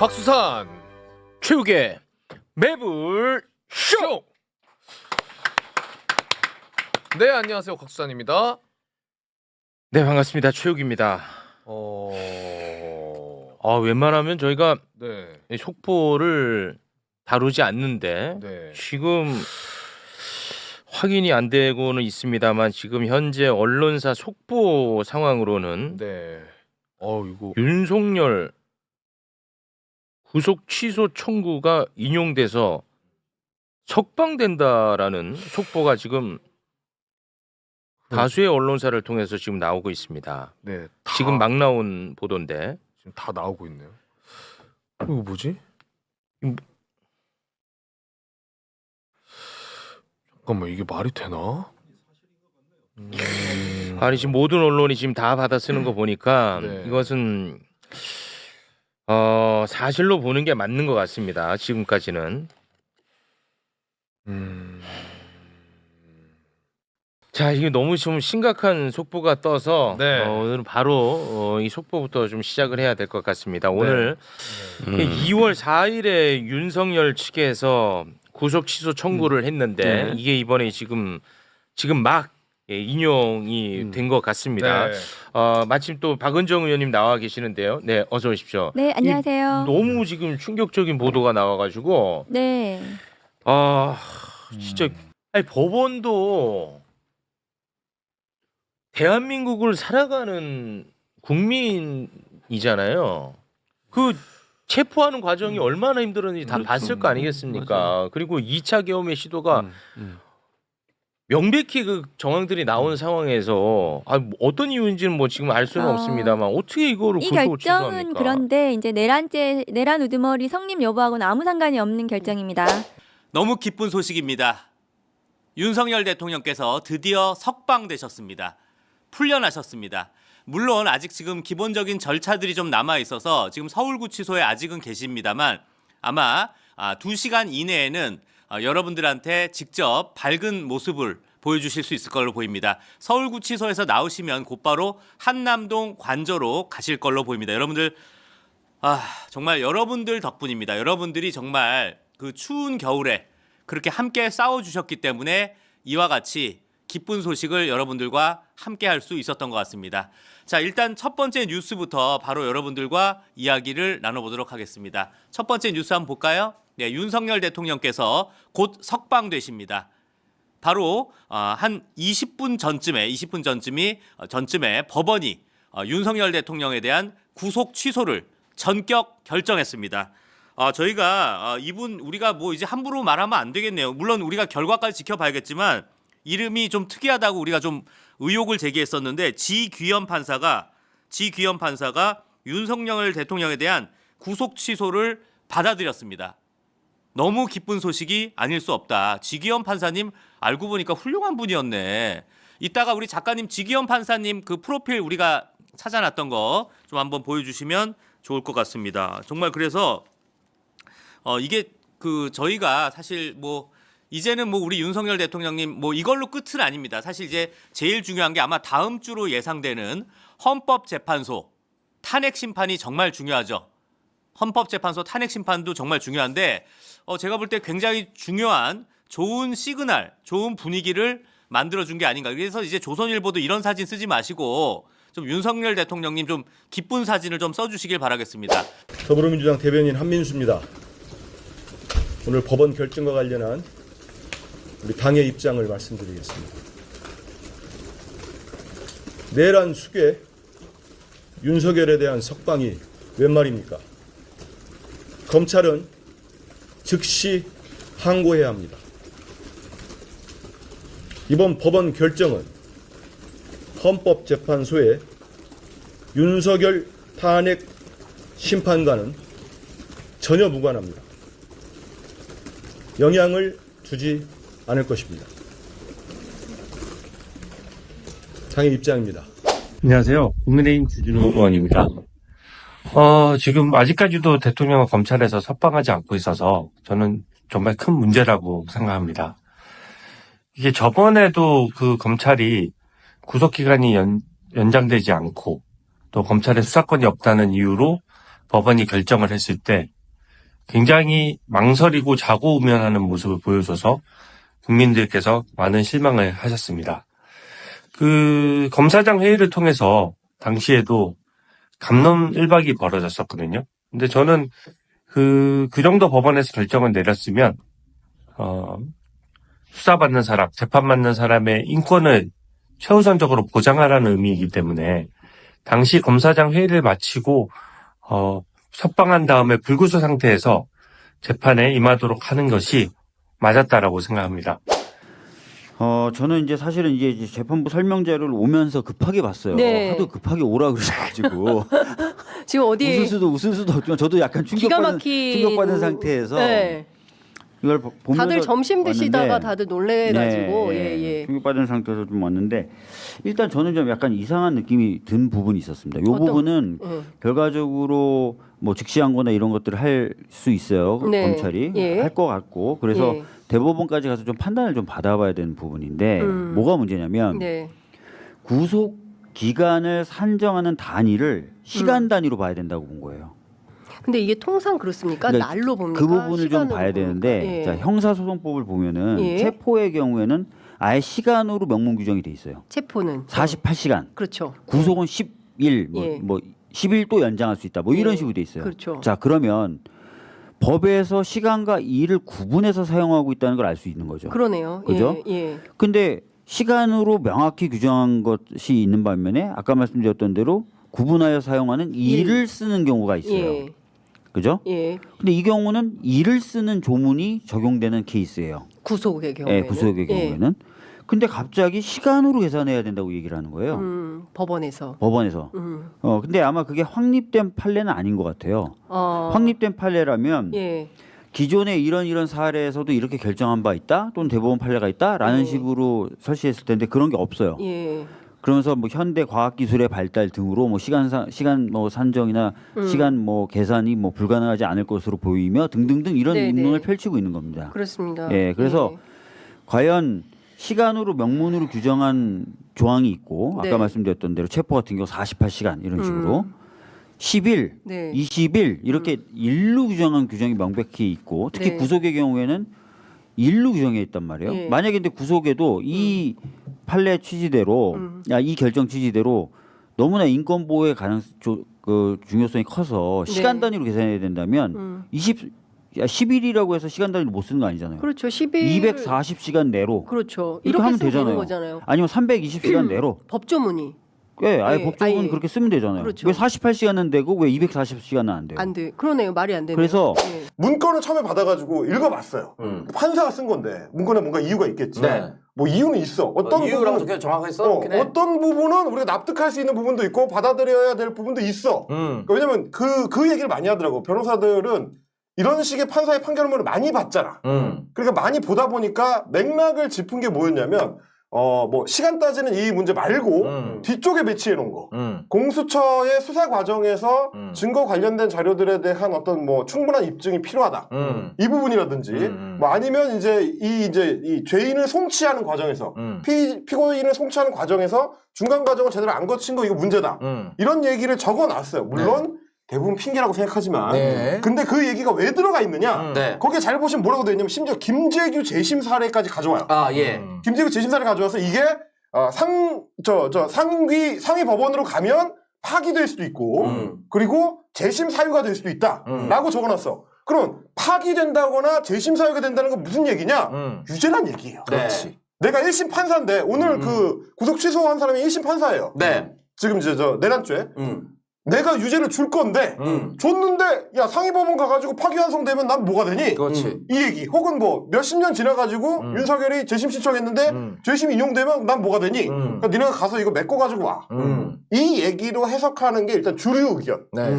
곽수산 최욱의 매불 쇼. 네 안녕하세요 곽수산입니다. 네 반갑습니다 최욱입니다. 어. 아 웬만하면 저희가 네. 이 속보를 다루지 않는데 네. 지금 확인이 안 되고는 있습니다만 지금 현재 언론사 속보 상황으로는 네. 어 이거 윤석열 구속 취소 청구가 인용돼서 석방된다라는 속보가 지금 다수의 언론사를 통해서 지금 나오고 있습니다. 네. 다, 지금 막 나온 보도인데 지금 다 나오고 있네요. 어, 이거 뭐지? 음. 잠깐만 이게 말이 되나? 음... 아니 지금 모든 언론이 지금 다 받아 쓰는 거 보니까 네. 이것은 어 사실로 보는 게 맞는 것 같습니다. 지금까지는 음... 자 이게 너무 좀 심각한 속보가 떠서 네. 어, 오늘은 바로 어, 이 속보부터 좀 시작을 해야 될 것 같습니다. 오늘 네. 2월 4일에 윤석열 측에서 구속 취소 청구를 했는데 네. 이게 이번에 지금 지금 막 예, 인용이 음. 된것 같습니다. 네. 어, 마침 또 박은정 의원님 나와 계시는데요. 네, 어서 오십시오. 네, 안녕하세요. 너무 지금 충격적인 보도가 나와가지고 네. 아 진짜 아니 법원도 대한민국을 살아가는 국민이잖아요. 그 체포하는 과정이 얼마나 힘들었는지 다 그렇죠. 봤을 거 아니겠습니까? 그리고 2차 계엄의 시도가 음, 음. 명백히 그 정황들이 나온 상황에서 아, 뭐 어떤 이유인지는 뭐 지금 알 수는 아, 없습니다만 어떻게 이거를 이 결정은 취소합니까? 그런데 이제 내란죄 내란 우두머리 성립 여부하고는 아무 상관이 없는 결정입니다. 너무 기쁜 소식입니다. 윤석열 대통령께서 드디어 석방되셨습니다. 풀려나셨습니다. 물론 아직 지금 기본적인 절차들이 좀 남아 있어서 지금 서울구치소에 아직은 계십니다만 아마 아, 2시간 이내에는 어, 여러분들한테 직접 밝은 모습을 보여주실 수 있을 걸로 보입니다. 서울구치소에서 나오시면 곧바로 한남동 관저로 가실 걸로 보입니다. 여러분들 아, 정말 여러분들 덕분입니다. 여러분들이 정말 그 추운 겨울에 그렇게 함께 싸워 주셨기 때문에 이와 같이 기쁜 소식을 여러분들과 함께 할 수 있었던 것 같습니다. 자, 일단 첫 번째 뉴스부터 바로 여러분들과 이야기를 나눠보도록 하겠습니다. 첫 번째 뉴스 한번 볼까요? 네, 윤석열 대통령께서 곧 석방되십니다. 바로 어, 한 20분 전쯤에 20분 전쯤이 어, 전쯤에 법원이 어, 윤석열 대통령에 대한 구속 취소를 전격 결정했습니다. 아, 저희가 어, 이분 우리가 뭐 이제 함부로 말하면 안 되겠네요. 물론 우리가 결과까지 지켜봐야겠지만 이름이 좀 특이하다고 우리가 좀 의혹을 제기했었는데 지귀현 판사가 지귀현 판사가 윤석열 대통령에 대한 구속 취소를 받아들였습니다. 너무 기쁜 소식이 아닐 수 없다. 지기현 판사님 알고 보니까 훌륭한 분이었네. 이따가 우리 작가님 지기현 판사님 그 프로필 우리가 찾아놨던 거 좀 한번 보여주시면 좋을 것 같습니다. 정말 그래서 어 이게 그 저희가 사실 뭐 이제는 뭐 우리 윤석열 대통령님 뭐 이걸로 끝은 아닙니다. 사실 이제 제일 중요한 게 아마 다음 주로 예상되는 헌법재판소 탄핵 심판이 정말 중요하죠. 헌법재판소 탄핵 심판도 정말 중요한데 어 제가 볼 때 굉장히 중요한 좋은 시그널, 좋은 분위기를 만들어 준 게 아닌가. 그래서 이제 조선일보도 이런 사진 쓰지 마시고 좀 윤석열 대통령님 좀 기쁜 사진을 좀 써주시길 바라겠습니다. 더불어민주당 대변인 한민수입니다. 오늘 법원 결정과 관련한 우리 당의 입장을 말씀드리겠습니다. 내란 숙에 윤석열에 대한 석방이 웬 말입니까? 검찰은 즉시 항고해야 합니다. 이번 법원 결정은 헌법재판소의 윤석열 탄핵 심판과는 전혀 무관합니다. 영향을 주지 않을 것입니다. 당의 입장입니다. 안녕하세요. 국민의힘 주진우 의원입니다. 어, 지금 아직까지도 대통령과 검찰에서 석방하지 않고 있어서 저는 정말 큰 문제라고 생각합니다. 이게 저번에도 그 검찰이 구속기간이 연, 연장되지 않고 또 검찰의 수사권이 없다는 이유로 법원이 결정을 했을 때 굉장히 망설이고 자고우면하는 모습을 보여줘서 국민들께서 많은 실망을 하셨습니다. 그 검사장 회의를 통해서 당시에도 감론 1박이 벌어졌었거든요. 근데 저는 그, 그 정도 법원에서 결정을 내렸으면, 어, 수사받는 사람, 재판받는 사람의 인권을 최우선적으로 보장하라는 의미이기 때문에, 당시 검사장 회의를 마치고, 어, 석방한 다음에 불구수 상태에서 재판에 임하도록 하는 것이 맞았다라고 생각합니다. 어, 저는 이제 사실은 이제 이제 재판부 설명 자료를 오면서 급하게 봤어요. 네. 하도 급하게 오라 그러셔가지고 지금 어디 웃을 수도 웃을 수도 없지만 저도 약간 기가 충격받은 막힌 충격받은 상태에서 네. 이걸 보- 보면서 다들 점심 드시다가 왔는데 다들 놀래가지고 네, 예 예. 충격받은 상태에서 좀 왔는데 일단 저는 좀 약간 이상한 느낌이 든 부분이 있었습니다. 이 어떤- 부분은 예. 결과적으로 뭐 즉시항고나 이런 것들을 할 수 있어요 네. 검찰이 예. 할 것 같고 그래서 예. 대법원까지 가서 좀 판단을 좀 받아봐야 되는 부분인데 음. 뭐가 문제냐면 네. 구속 기간을 산정하는 단위를 시간 단위로 봐야 된다고 본 거예요. 근데 이게 통상 그렇습니까? 그러니까 날로 봅니까? 그 부분을 좀 봐야 봅니까? 되는데 예. 자, 형사소송법을 보면은 예. 체포의 경우에는 아예 시간으로 명문 규정이 돼 있어요. 체포는 48시간, 그렇죠. 구속은 10일, 뭐, 예. 뭐 10일 또 연장할 수 있다. 뭐 이런 예. 식으로 돼 있어요. 그렇죠. 자 그러면 법에서 시간과 일을 구분해서 사용하고 있다는 걸 알 수 있는 거죠. 그러네요. 그죠? 예. 예. 근데 시간으로 명확히 규정한 것이 있는 반면에 아까 말씀드렸던 대로 구분하여 사용하는 일을 쓰는 경우가 있어요. 예. 그죠? 예. 근데 이 경우는 일을 쓰는 조문이 적용되는 케이스예요. 구속의 예, 경우에는 구속의 예. 경우에는. 근데 갑자기 시간으로 계산해야 된다고 얘기를 하는 거예요. 음, 법원에서. 법원에서. 음. 어, 근데 아마 그게 확립된 판례는 아닌 것 같아요. 어. 확립된 판례라면 예. 기존에 이런 이런 사례에서도 이렇게 결정한 바 있다 또는 대법원 판례가 있다라는 예. 식으로 설치했을 텐데 그런 게 없어요. 예. 그러면서 뭐 현대 과학 기술의 발달 등으로 뭐 시간 사, 시간 뭐 산정이나 음. 시간 뭐 계산이 뭐 불가능하지 않을 것으로 보이며 등등등 이런 네, 운동을 네. 펼치고 있는 겁니다. 그렇습니다. 예, 그래서 예. 과연 시간으로 명문으로 규정한 조항이 있고 아까 네. 말씀드렸던 대로 체포 같은 경우 48시간 이런 식으로 음. 10일, 네. 20일 이렇게 일로 규정한 규정이 명백히 있고 특히 네. 구속의 경우에는 일로 규정해 있단 말이에요. 예. 만약에 근데 구속에도 이 판례 취지대로 음. 야, 이 결정 취지대로 너무나 인권 보호의 가능 조, 그 중요성이 커서 시간 네. 단위로 계산해야 된다면 음. 20 야, 10일이라고 해서 시간 단위로 못 쓰는 거 아니잖아요. 그렇죠. 10일 240시간 내로 그렇죠. 이렇게 이렇게 하면 되잖아요. 거잖아요. 아니면 320시간 내로 법조문이 예, 아예 예, 법조문 아예. 그렇게 쓰면 되잖아요. 그렇죠. 왜 48시간은 되고 왜 240시간은 안 돼요? 안 돼. 그러네요. 말이 안 되네요. 그래서 예. 문건을 처음에 받아가지고 읽어봤어요. 음. 판사가 쓴 건데 문건에 뭔가 이유가 있겠지. 네. 뭐 이유는 있어. 어떤 이유라고 부분은 적혀 정확하게 어, 써놓긴 해. 어떤 부분은 우리가 납득할 수 있는 부분도 있고 받아들여야 될 부분도 있어. 음. 그러니까 왜냐면 그, 그 얘기를 많이 하더라고. 변호사들은 이런 식의 판사의 판결문을 많이 봤잖아. 음. 그러니까 많이 보다 보니까 맥락을 짚은 게 뭐였냐면, 어, 뭐, 시간 따지는 이 문제 말고, 음. 뒤쪽에 배치해 놓은 거. 음. 공수처의 수사 과정에서 음. 증거 관련된 자료들에 대한 어떤 뭐 충분한 입증이 필요하다. 음. 이 부분이라든지, 음. 뭐 아니면 이제 이 이제 이 죄인을 송치하는 과정에서, 음. 피, 피고인을 송치하는 과정에서 중간 과정을 제대로 안 거친 거 이거 문제다. 음. 이런 얘기를 적어 놨어요. 물론 대부분 핑계라고 생각하지만. 네. 근데 그 얘기가 왜 들어가 있느냐? 음. 네. 거기에 잘 보시면 뭐라고 되어 있냐면 심지어 김재규 재심 사례까지 가져와요. 아 예. 음. 김재규 재심 사례 가져와서 이게 어, 상, 저, 저 상위, 상위 법원으로 가면 파기될 수도 있고, 음. 그리고 재심 사유가 될 수도 있다. 음. 라고 적어놨어. 그럼 파기된다거나 재심 사유가 된다는 건 무슨 얘기냐? 음. 유죄란 얘기예요. 그렇지. 내가 1심 판사인데, 오늘 음. 그 구속 취소한 사람이 1심 판사예요. 네. 지금 이제 저 내란죄. 음. 내가 유죄를 줄 건데, 음. 줬는데, 야, 상위법원 가가지고 파기환송되면 난 뭐가 되니? 그렇지. 이 얘기. 혹은 뭐, 몇십 년 지나가지고 음. 윤석열이 재심 신청했는데, 음. 재심 인용되면 난 뭐가 되니? 음. 그러니까 니네가 가서 이거 메꿔 가지고 와. 음. 이 얘기로 해석하는 게 일단 주류 의견. 네.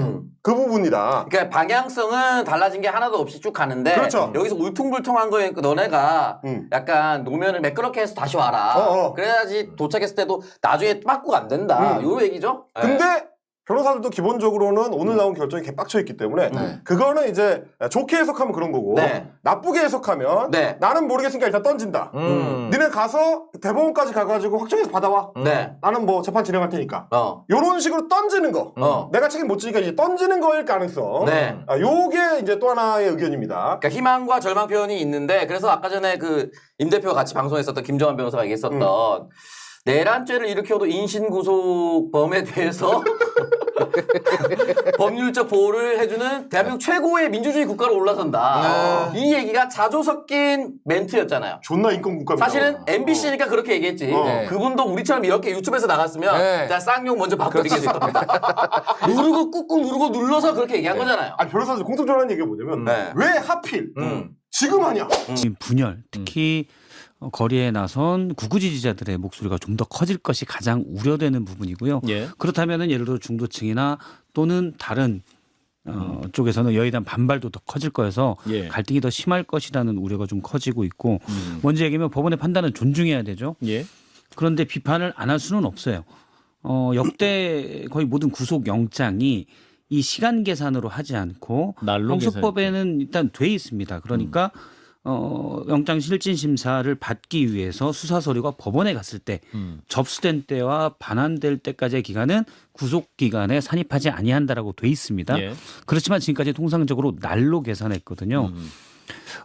그 부분이다. 그러니까 방향성은 달라진 게 하나도 없이 쭉 가는데 그렇죠. 여기서 울퉁불퉁한 거에 너네가 음. 약간 노면을 매끄럽게 해서 다시 와라. 어, 어. 그래야지 도착했을 때도 나중에 빠꾸가 안 된다. 음. 요 얘기죠? 네. 근데 변호사들도 기본적으로는 오늘 나온 결정이 개빡쳐 있기 때문에 네. 그거는 이제 좋게 해석하면 그런 거고 네. 나쁘게 해석하면 네. 나는 모르겠으니까 일단 던진다. 음. 니네 가서 대법원까지 가가지고 확정해서 받아와. 네. 나는 뭐 재판 진행할 테니까. 어. 요런 식으로 던지는 거. 어. 내가 책임 못 지니까 이제 던지는 거일 가능성. 네. 아, 요게 이제 또 하나의 의견입니다. 그러니까 희망과 절망 표현이 있는데 그래서 아까 전에 그 임 대표가 같이 방송했었던 김정환 변호사가 얘기했었던 음. 내란죄를 일으켜도 인신구속범에 대해서 법률적 보호를 해주는 대한민국 최고의 민주주의 국가로 올라선다. 이 얘기가 자조 섞인 멘트였잖아요. 존나 인권 국가입니다. 사실은 MBC니까 그렇게 얘기했지. 어. 네. 그분도 우리처럼 이렇게 유튜브에서 나갔으면 네. 자 쌍욕 먼저 받고 얘기했습니다. 누르고 꾹꾹 누르고 눌러서 그렇게 얘기한 거잖아요. 아니 변호사들 공통적으로 하는 얘기가 뭐냐면 네. 왜 하필 음. 지금 하냐? 지금 분열, 특히 어, 거리에 나선 구구 지지자들의 목소리가 좀 더 커질 것이 가장 우려되는 부분이고요. 예. 그렇다면은 예를 들어 중도층이나 또는 다른 어, 쪽에서는 대한 반발도 더 커질 거여서 예. 갈등이 더 심할 것이라는 우려가 좀 커지고 있고 음. 먼저 얘기하면 법원의 판단은 존중해야 되죠. 예. 그런데 비판을 안 할 수는 없어요. 어, 역대 거의 모든 구속 영장이 이 시간 계산으로 하지 않고 날로 형소법에는 일단 돼 있습니다. 그러니까 어, 영장 실질 심사를 받기 위해서 수사 서류가 법원에 갔을 때 음. 접수된 때와 반환될 때까지의 기간은 구속 기간에 산입하지 아니한다라고 돼 있습니다. 예. 그렇지만 지금까지 통상적으로 날로 계산했거든요. 음.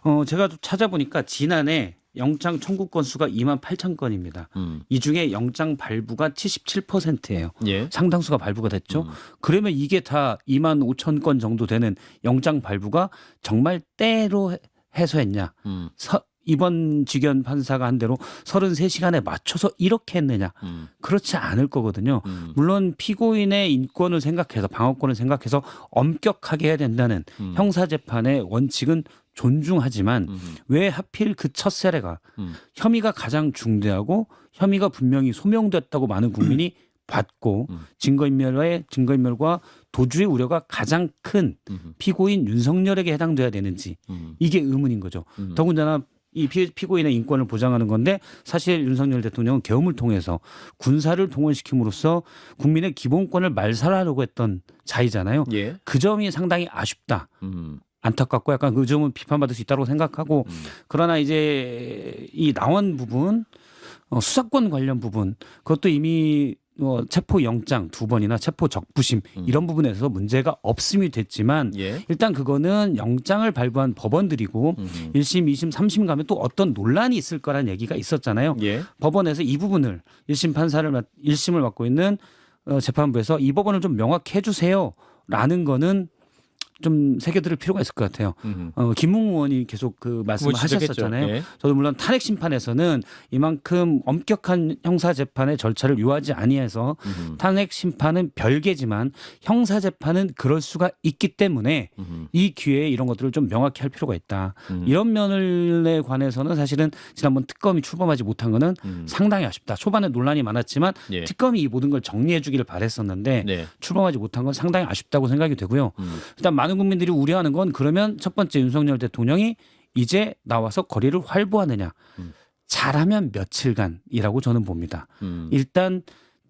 어, 제가 좀 찾아보니까 지난해 영장 청구 건수가 2만 8천 건입니다. 음. 이 중에 영장 발부가 77%예요. 예. 상당수가 발부가 됐죠. 음. 그러면 이게 다 2만 5천 건 정도 되는 영장 발부가 정말 때로 해- 해소했냐? 음. 서- 이번 직연 판사가 한 대로 33시간에 맞춰서 이렇게 했느냐? 음. 그렇지 않을 거거든요. 음. 물론 피고인의 인권을 생각해서 방어권을 생각해서 엄격하게 해야 된다는 음. 형사 재판의 원칙은 존중하지만 음. 왜 하필 그 첫 세례가 음. 혐의가 가장 중대하고 혐의가 분명히 소명됐다고 많은 국민이 받고 음. 증거인멸의 증거인멸과 도주의 우려가 가장 큰 음. 피고인 윤석열에게 해당돼야 되는지 음. 이게 의문인 거죠. 음. 더군다나 이 피, 피고인의 인권을 보장하는 건데 사실 윤석열 대통령은 계엄을 통해서 군사를 동원시킴으로써 국민의 기본권을 말살하려고 했던 자이잖아요. 예. 그 점이 상당히 아쉽다. 음. 안타깝고 약간 그 점은 비판받을 수 있다고 생각하고 음. 그러나 이제 이 나온 부분 어, 수사권 관련 부분 그것도 이미 어, 체포 영장 두 번이나 체포 적부심 음. 이런 부분에서 문제가 없음이 됐지만 예. 일단 그거는 영장을 발부한 법원들이고 음. 1심, 2심, 3심 가면 또 어떤 논란이 있을 거란 얘기가 있었잖아요. 예. 법원에서 이 부분을 1심 판사를 맡, 1심을 맡고 있는 어, 재판부에서 이 법원을 좀 명확히 해주세요 라는 거는 좀 새겨들을 필요가 있을 것 같아요. 음. 어, 김웅 의원이 계속 그 말씀을 그거 지적했죠. 하셨었잖아요. 예. 저도 물론 탄핵 심판에서는 이만큼 엄격한 형사 재판의 절차를 요하지 아니해서 음. 탄핵 심판은 별개지만 형사 재판은 그럴 수가 있기 때문에 음. 이 기회에 이런 것들을 좀 명확히 할 필요가 있다. 음. 이런 면에 관해서는 사실은 지난번 특검이 출범하지 못한 거는 음. 상당히 아쉽다. 초반에 논란이 많았지만 예. 특검이 이 모든 걸 정리해 주기를 바랬었는데 네. 출범하지 못한 건 상당히 아쉽다고 생각이 되고요. 음. 일단 많은 국민들이 우려하는 건 그러면 첫 번째 윤석열 대통령이 이제 나와서 거리를 활보하느냐. 음. 잘하면 며칠간이라고 저는 봅니다. 음. 일단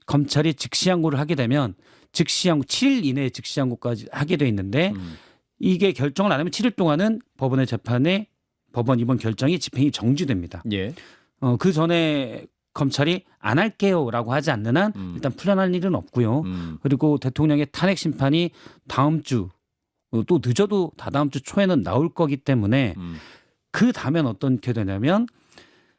검찰이 즉시 항고를 하게 되면 즉시 항고 7일 이내에 즉시 항고까지 하게 돼 있는데 음. 이게 결정을 안 하면 7일 동안은 법원의 재판에 법원 이번 결정이 집행이 정지됩니다. 예. 어, 그 전에 검찰이 안 할게요라고 하지 않는 한 음. 일단 풀려날 일은 없고요. 음. 그리고 대통령의 탄핵 심판이 다음 주 어, 또 늦어도 다다음 주 초에는 나올 거기 때문에 음. 그 다음엔 어떻게 되냐면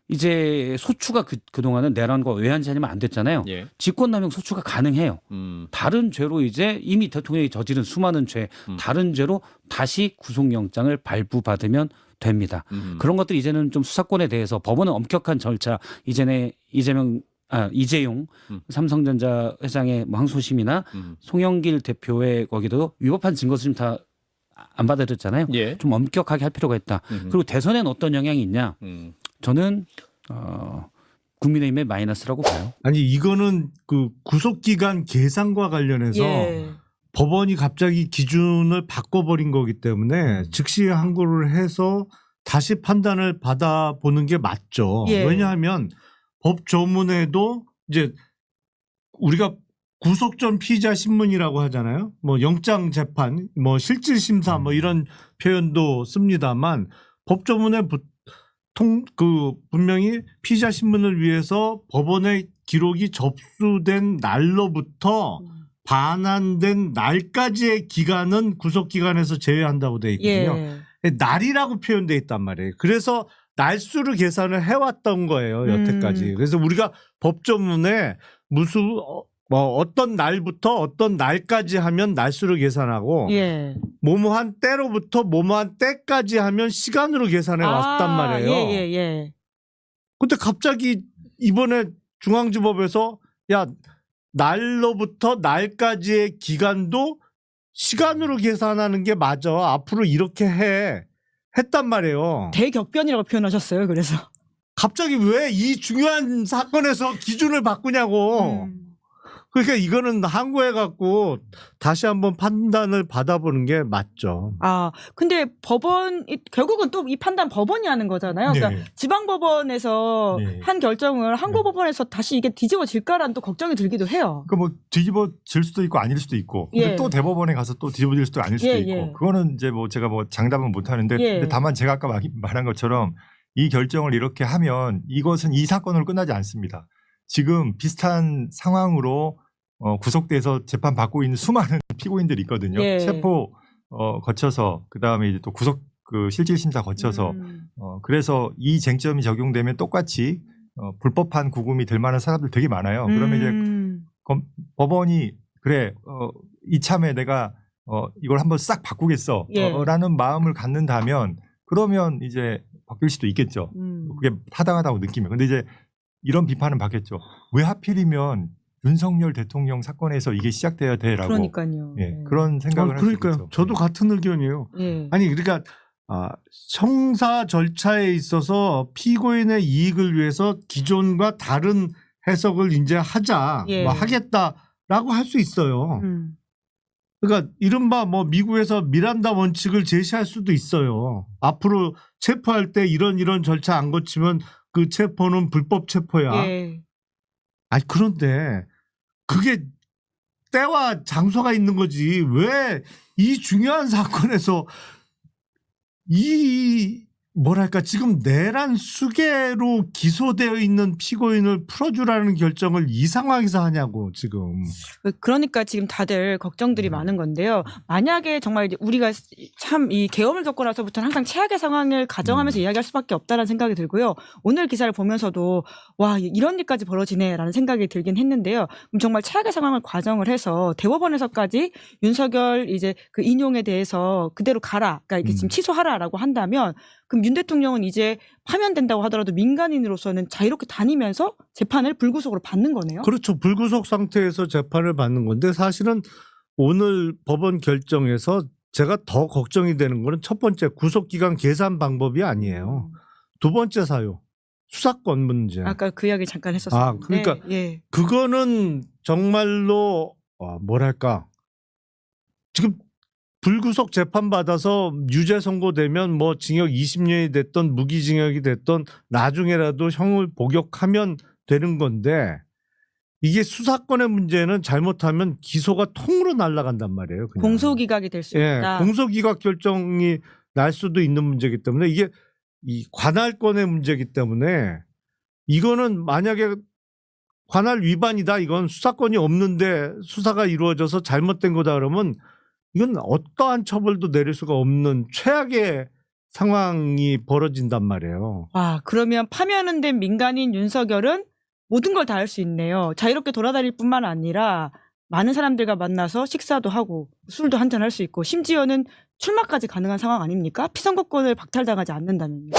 이제 소추가 그, 그동안은 내란과 외환죄 아니면 안 됐잖아요. 예. 직권남용 소추가 가능해요. 음. 다른 죄로 이제 이미 대통령이 저지른 수많은 죄, 음. 다른 죄로 다시 구속영장을 발부받으면 됩니다. 음. 그런 것들 이제는 좀 수사권에 대해서 법원은 엄격한 절차 이전에 이재명 아 이재용 음. 삼성전자 회장의 뭐 항소심이나 음. 송영길 대표의 거기도 위법한 증거 수준 다안 받아들였잖아요. 예. 좀 엄격하게 할 필요가 있다. 음. 그리고 대선에는 어떤 영향이 있냐? 음. 저는 어, 국민의힘의 마이너스라고 봐요. 아니 이거는 그 구속 기간 계산과 관련해서 예. 법원이 갑자기 기준을 바꿔버린 거기 때문에 즉시 항고를 해서 다시 판단을 받아보는 게 맞죠. 예. 왜냐하면 법 조문에도 이제 우리가 구속 전 피의자 신문이라고 하잖아요. 뭐 영장 재판, 뭐 실질 심사 뭐 이런 표현도 씁니다만 법조문에 보통 그 분명히 피의자 신문을 위해서 법원의 기록이 접수된 날로부터 반환된 날까지의 기간은 구속 기간에서 제외한다고 돼 있거든요. 예. 날이라고 표현돼 있단 말이에요. 그래서 날수를 계산을 해왔던 거예요 여태까지. 음. 그래서 우리가 법조문에 무슨 어, 뭐 어떤 날부터 어떤 날까지 하면 날수를 계산하고 예. 뭐뭐한 때로부터 뭐뭐한 때까지 하면 시간으로 계산해 왔단 말이에요. 예, 예, 예. 근데 갑자기 이번에 중앙지법에서 야 날로부터 날까지의 기간도 시간으로 계산하는 게 맞아. 앞으로 이렇게 해. 했단 말이에요. 대격변이라고 표현하셨어요. 그래서. 갑자기 왜 이 중요한 사건에서 기준을 바꾸냐고. 음. 그러니까 이거는 항고해 갖고 다시 한번 판단을 받아보는 게 맞죠. 아, 근데 법원 이- 결국은 또 이 판단 법원이 하는 거잖아요. 네. 그러니까 지방 법원에서 네. 한 결정을 항고 법원에서 다시 이게 뒤집어질까라는 또 걱정이 들기도 해요. 그 뭐 뒤집어질 수도 있고 아닐 수도 있고 근데 예. 또 대법원에 가서 또 뒤집어질 수도 아닐 수도 예, 있고 예. 그거는 이제 뭐 제가 뭐 장담은 못 하는데 예. 근데 다만 제가 아까 말- 말한 것처럼 이 결정을 이렇게 하면 이것은 이 사건으로 끝나지 않습니다. 지금 비슷한 상황으로 어, 구속돼서 재판 받고 있는 수많은 피고인들이 있거든요. 예. 체포 어, 거쳐서 그 다음에 이제 또 구속 그 실질 심사 거쳐서 음. 어, 그래서 이 쟁점이 적용되면 똑같이 어, 불법한 구금이 될 만한 사람들 되게 많아요. 그러면 이제 음. 검- 법원이 그래 어, 이참에 내가 어, 이걸 한번 싹 바꾸겠어 예. 어, 라는 마음을 갖는다면 그러면 이제 바뀔 수도 있겠죠. 음. 그게 타당하다고 느끼면. 근데 이제 이런 비판은 받겠죠. 왜 하필이면 윤석열 대통령 사건에서 이게 시작돼야 돼라고 그러니까요. 예, 그런 생각을 아, 할수 그러니까요. 저도 같은 의견이에요. 예. 아니 그러니까 아, 형사 절차에 있어서 피고인의 이익을 위해서 기존과 다른 해석을 이제 하자, 예. 뭐 하겠다라고 할 수 있어요. 음. 그러니까 이른바 뭐 미국에서 미란다 원칙을 제시할 수도 있어요. 앞으로 체포할 때 이런 이런 절차 안 거치면 그 체포는 불법 체포야. 예. 아니 그런데 그게 때와 장소가 있는 거지. 왜 이 중요한 사건에서 이 뭐랄까 지금 내란 수계로 기소되어 있는 피고인을 풀어주라는 결정을 이 상황에서 하냐고 지금 그러니까 지금 다들 음. 걱정들이 많은 건데요. 만약에 정말 우리가 참 이 계엄을 겪고 나서부터는 항상 최악의 상황을 음. 가정하면서 이야기할 수밖에 없다라는 생각이 들고요. 오늘 기사를 보면서도 와 이런 일까지 벌어지네라는 생각이 들긴 했는데요. 그럼 정말 최악의 상황을 과정을 해서 대법원에서까지 윤석열 이제 그 인용에 대해서 그대로 가라, 그러니까 이게 음. 지금 취소하라라고 한다면 그럼 윤 대통령은 이제 파면된다고 하더라도 민간인으로서는 자유롭게 다니면서 재판을 불구속으로 받는 거네요. 그렇죠 불구속 상태에서 재판을 받는 건데 사실은 오늘 법원 결정에서 제가 더 걱정이 되는 거는 첫 번째 구속기간 계산 방법이 아니에요 두 번째 사유 수사권 문제 아까 그 이야기 잠깐 했었어요. 아, 그러니까 예. 그거는 정말로 어, 뭐랄까 지금 불구속 재판 받아서 유죄 선고되면 뭐 징역 20년이 됐던 무기징역이 됐던 나중에라도 형을 복역하면 되는 건데 이게 수사권의 문제는 잘못하면 기소가 통으로 날아간단 말이에요. 그냥. 공소기각이 될 수 예, 있다. 공소기각 결정이 날 수도 있는 문제이기 때문에 이게 이 관할권의 문제이기 때문에 이거는 만약에 관할 위반이다 이건 수사권이 없는데 수사가 이루어져서 잘못된 거다 그러면 이건 어떠한 처벌도 내릴 수가 없는 최악의 상황이 벌어진단 말이에요. 와, 그러면 파면은 된 민간인 윤석열은 모든 걸 다 할 수 있네요. 자유롭게 돌아다닐 뿐만 아니라 많은 사람들과 만나서 식사도 하고 술도 한잔 할 수 있고 심지어는 출마까지 가능한 상황 아닙니까? 피선거권을 박탈당하지 않는다면요.